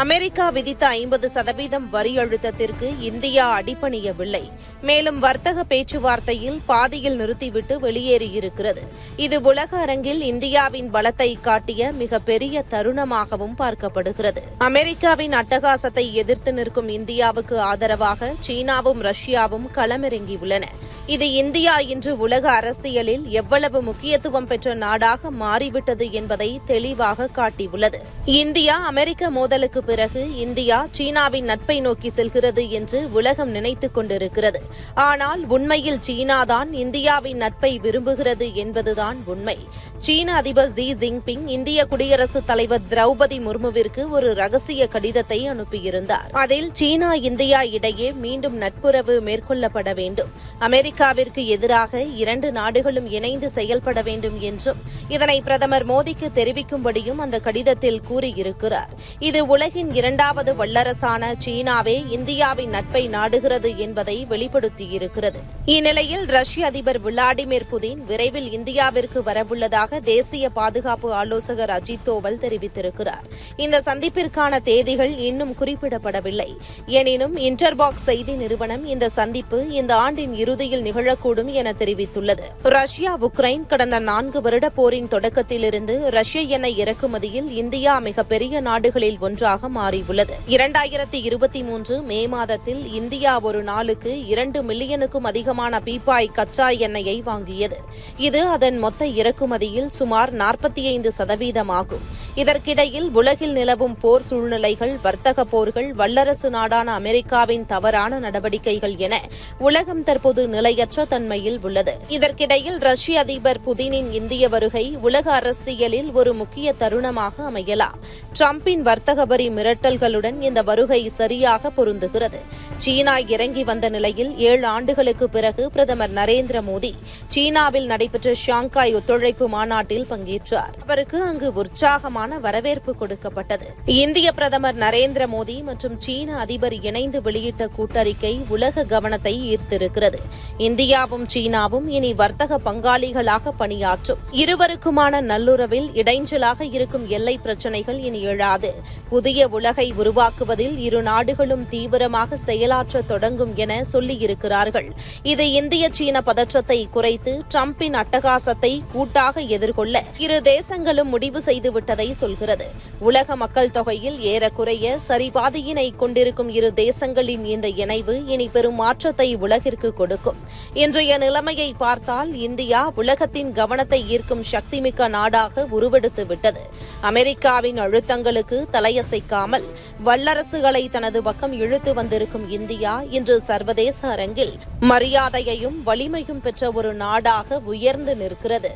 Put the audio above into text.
America விதித்த ஐம்பது சதவீதம் வரி அழுத்தத்திற்கு இந்தியா அடிபணியவில்லை. மேலும் வர்த்தக பேச்சுவார்த்தையில் பாதியில் நிறுத்திவிட்டு வெளியேறியிருக்கிறது. இது உலக அரங்கில் இந்தியாவின் பலத்தை காட்டிய மிகப்பெரிய தருணமாகவும் பார்க்கப்படுகிறது. அமெரிக்காவின் அட்டகாசத்தை எதிர்த்து நிற்கும் இந்தியாவுக்கு ஆதரவாக சீனாவும் ரஷ்யாவும் களமிறங்கியுள்ளன. இது இந்தியா இன்று உலக அரசியலில் எவ்வளவு முக்கியத்துவம் பெற்ற நாடாக மாறிவிட்டது என்பதை தெளிவாக காட்டியுள்ளது. இந்தியா அமெரிக்க மோதலுக்கு பிறகு இந்தியா சீனாவின் நட்பை நோக்கி செல்கிறது என்று உலகம் நினைத்துக் கொண்டிருக்கிறது. ஆனால் உண்மையில் சீனாதான் இந்தியாவின் நட்பை விரும்புகிறது என்பதுதான் உண்மை. சீன அதிபர் ஜி ஜின்பிங் இந்திய குடியரசுத் தலைவர் திரௌபதி முர்முவிற்கு ஒரு ரகசிய கடிதத்தை அனுப்பியிருந்தார். அதில் சீனா இந்தியா இடையே மீண்டும் நட்புறவு மேற்கொள்ளப்பட வேண்டும். அமெரிக்காவிற்கு எதிராக இரண்டு நாடுகளும் இணைந்து செயல்பட வேண்டும் என்றும் இதனை பிரதமர் மோடிக்கு தெரிவிக்கும்படியும் அந்த கடிதத்தில் கூறியிருக்கிறார். இது உலகின் இரண்டாவது வல்லரசான சீனாவே இந்தியாவின் நட்பை நாடுகிறது என்பதை வெளிப்படுத்தியிருக்கிறது. இந்நிலையில் ரஷ்ய அதிபர் விளாடிமிர் புதின் விரைவில் இந்தியாவிற்கு வரவுள்ளதாக தேசிய பாதுகாப்பு ஆலோசகர் அஜித் தோவல் தெரிவித்திருக்கிறார். இந்த சந்திப்பிற்கான தேதிகள் இன்னும் குறிப்பிடப்படவில்லை. எனினும் இன்டர்பாக்ஸ் செய்தி நிறுவனம் இந்த சந்திப்பு இந்த ஆண்டின் இறுதியில் நிகழக்கூடும் என தெரிவித்துள்ளது. ரஷ்யா உக்ரைன் கடந்த நான்கு வருட போரின் தொடக்கத்திலிருந்து ரஷ்ய எண்ணெய் இறக்குமதியில் இந்தியா மிகப்பெரிய நாடுகளில் ஒன்றாக மாறியுள்ளது. இரண்டாயிரத்தி இருபத்தி மூன்று மே மாதத்தில் இந்தியா ஒரு நாளுக்கு இரண்டு மில்லியனுக்கும் அதிகமான பீப்பாய் கச்சா எண்ணெயை வாங்கியது. இது அதன் மொத்த இறக்குமதியில் சுமார் நாற்பத்தி ஐந்து சதவீதமாகும். இதற்கிடையில் உலகில் நிலவும் போர் சூழ்நிலைகள் வர்த்தக போர்கள் வல்லரசு நாடான அமெரிக்காவின் தவறான நடவடிக்கைகள் என உலகம் தற்போது நிலையற்ற தன்மையில் உள்ளது. இதற்கிடையில் ரஷ்ய அதிபர் புதினின் இந்திய வருகை உலக அரசியலில் ஒரு முக்கிய தருணமாக அமையலாம். டிரம்பின் வர்த்தக வரி மிரட்டல்களுடன் இந்த வருகை சரியாக பொருந்துகிறது. சீனா இறங்கி வந்த நிலையில் ஏழு ஆண்டுகளுக்கு பிறகு பிரதமர் நரேந்திர மோடி சீனாவில் நடைபெற்ற ஷாங்காய் ஒத்துழைப்பு மாநாட்டில் பங்கேற்றார். அவருக்கு அங்கு உற்சாகமான வரவேற்பு கொடுக்கப்பட்டது. இந்திய பிரதமர் நரேந்திர மோடி மற்றும் சீன அதிபர் இணைந்து வெளியிட்ட கூட்டறிக்கை உலக கவனத்தை ஈர்த்திருக்கிறது. இந்தியாவும் சீனாவும் இனி வர்த்தக பங்காளிகளாக பணியாற்றும். இருவருக்குமான நல்லுறவில் இடைஞ்சலாக இருக்கும் எல்லை பிரச்சினைகள் இனி எழாது. புதிய உலகை உருவாக்குவதில் இரு நாடுகளும் தீவிரமாக செயலாற்ற தொடங்கும் என சொல்லியிருக்கிறார்கள். இது இந்திய சீன பதற்றத்தை குறைத்து டிரம்பின் அட்டகாசத்தை கூட்டாக எதிர்கொள்ள இரு தேசங்களும் முடிவு செய்துவிட்டதை சொல்கிறது. உலக மக்கள் தொகையில் ஏறக்குறைய சரிபாதியினை கொண்டிருக்கும் இரு தேசங்களின் இந்த இணைவு இனி பெரும் மாற்றத்தை உலகிற்கு கொடுக்கும். இன்றைய நிலைமையை பார்த்தால் இந்தியா உலகத்தின் கவனத்தை ஈர்க்கும் சக்திமிக்க நாடாக உருவெடுத்து விட்டது. அமெரிக்காவின் அழுத்தங்களுக்கு தலையசைக்காமல் வல்லரசுகளை தனது பக்கம் இழுத்து வந்திருக்கும் இந்தியா இன்று சர்வதேச அரங்கில் மரியாதையையும் வலிமையும் பெற்ற ஒரு நாடாக உயர்ந்து நிற்கிறது.